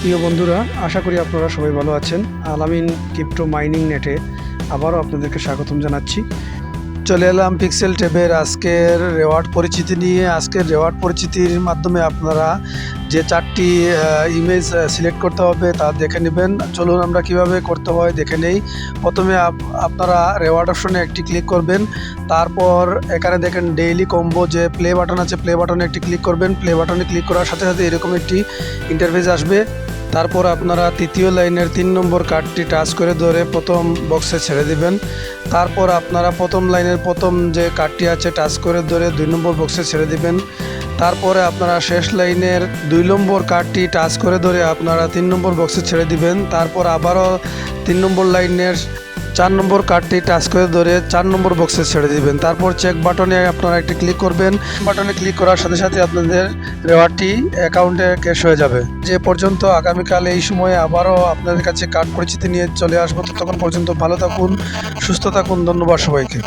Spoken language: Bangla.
প্রিয় বন্ধুরা, আশা করি আপনারা সবাই ভালো আছেন। আলামিন ক্রিপ্টো মাইনিং নেটে আবারও আপনাদেরকে স্বাগতম জানাচ্ছি। চলে এলাম পিক্সেল ট্যাবের আজকের রেওয়ার্ড পরিচিতি নিয়ে। আজকের রেওয়ার্ড পরিচিতির মাধ্যমে আপনারা যে চারটি ইমেজ সিলেক্ট করতে হবে তা দেখে নেবেন। চলুন আমরা কীভাবে করতে হয় দেখে নেই। প্রথমে আপ- আপনারা রেওয়ার্ড অপশনে একটি ক্লিক করবেন। তারপর এখানে দেখেন ডেইলি কম্বো যে প্লে বাটন আছে প্লে বাটনে একটি ক্লিক করবেন। প্লে বাটনে ক্লিক করার সাথে সাথে এরকম একটি ইন্টারফেস আসবে। তারপর আপনারা তৃতীয় লাইনের তিন নম্বর কার্ডটি টাচ করে ধরে প্রথম বক্সে ছেড়ে দিবেন। তারপর আপনারা প্রথম লাইনের প্রথম যে কার্ডটি আছে টাচ করে ধরে দুই নম্বর বক্সে ছেড়ে দিবেন। তারপরে আপনারা শেষ লাইনের দুই নম্বর কার্ডটি টাচ করে ধরে আপনারা তিন নম্বর বক্সে ছেড়ে দিবেন। তারপর আবারও তিন নম্বর লাইনের চার নম্বর কার্ডটি টাচ করে ধরে চার নম্বর বক্সে ছেড়ে দিবেন। তারপর চেক বাটনে আপনারা একটি ক্লিক করবেন। বাটনে ক্লিক করার সাথে সাথে আপনাদের রেওয়ার্ডটি অ্যাকাউন্টে ক্যাশ হয়ে যাবে। যে পর্যন্ত আগামীকাল এই সময়ে আবারও আপনাদের কাছে কার্ড পরিচিতি নিয়ে চলে আসব, ততক্ষণ পর্যন্ত ভালো থাকুন, সুস্থ থাকুন, ধন্যবাদ সবাইকে।